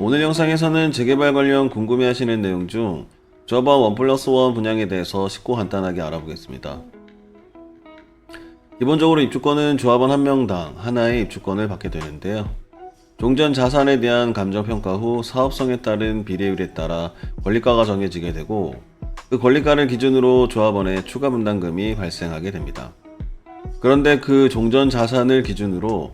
오늘 영상에서는 재개발 관련 궁금해하시는 내용 중 조합원 원 플러스 원 분양에 대해서 쉽고 간단하게 알아보겠습니다. 기본적으로 입주권은 조합원 한 명당 하나의 입주권을 받게 되는데요. 종전 자산에 대한 감정평가 후 사업성에 따른 비례율에 따라 권리가가 정해지게 되고 그 권리가를 기준으로 조합원의 추가 분담금이 발생하게 됩니다. 그런데 그 종전 자산을 기준으로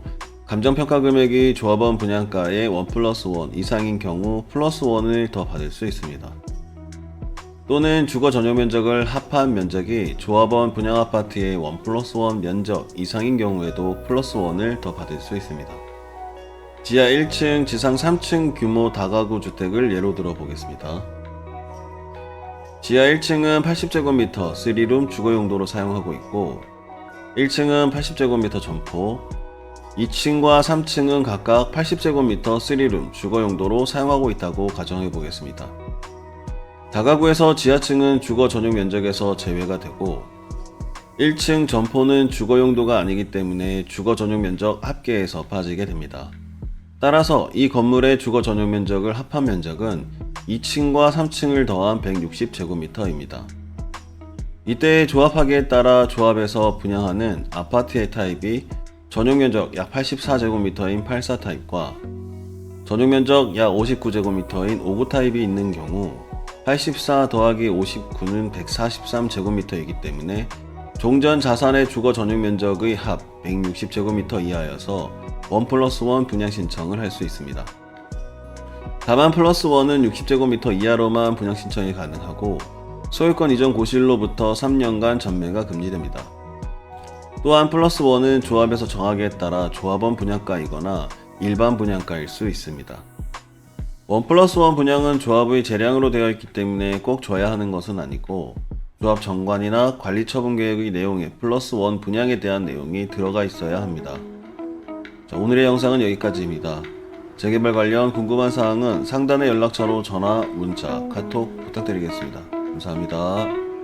감정평가 금액이 조합원 분양가의 1 플러스 1 이상인 경우 플러스 1을 더 받을 수 있습니다. 또는 주거 전용 면적을 합한 면적이 조합원 분양 아파트의 1 플러스 1 면적 이상인 경우에도 플러스 1을 더 받을 수 있습니다. 지하 1층, 지상 3층 규모 다가구 주택을 예로 들어 보겠습니다. 지하 1층은 80제곱미터 3룸 주거 용도로 사용하고 있고 1층은 80제곱미터 점포, 2층과 3층은 각각 80제곱미터 3룸 주거 용도로 사용하고 있다고 가정해 보겠습니다. 다가구에서 지하층은 주거 전용 면적에서 제외가 되고 1층 점포는 주거 용도가 아니기 때문에 주거 전용 면적 합계에서 빠지게 됩니다. 따라서 이 건물의 주거 전용 면적을 합한 면적은 2층과 3층을 더한 160제곱미터입니다. 이때 조합하기에 따라 조합에서 분양하는 아파트의 타입이 전용 면적 약 84제곱미터인 84 타입과 전용 면적 약 59제곱미터인 59 타입이 있는 경우 84 더하기 59는 143제곱미터이기 때문에 종전 자산의 주거 전용 면적의 합 160제곱미터 이하여서 1 플러스 1 분양 신청을 할 수 있습니다. 다만 플러스 1은 60제곱미터 이하로만 분양 신청이 가능하고 소유권 이전 고실로부터 3년간 전매가 금지됩니다. 또한 플러스 1은 조합에서 정하기에 따라 조합원 분양가이거나 일반 분양가일 수 있습니다. 원 플러스 원 분양은 조합의 재량으로 되어 있기 때문에 꼭 줘야 하는 것은 아니고 조합 정관이나 관리 처분 계획의 내용에 플러스 원 분양에 대한 내용이 들어가 있어야 합니다. 자, 오늘의 영상은 여기까지입니다. 재개발 관련 궁금한 사항은 상단의 연락처로 전화, 문자, 카톡 부탁드리겠습니다. 감사합니다.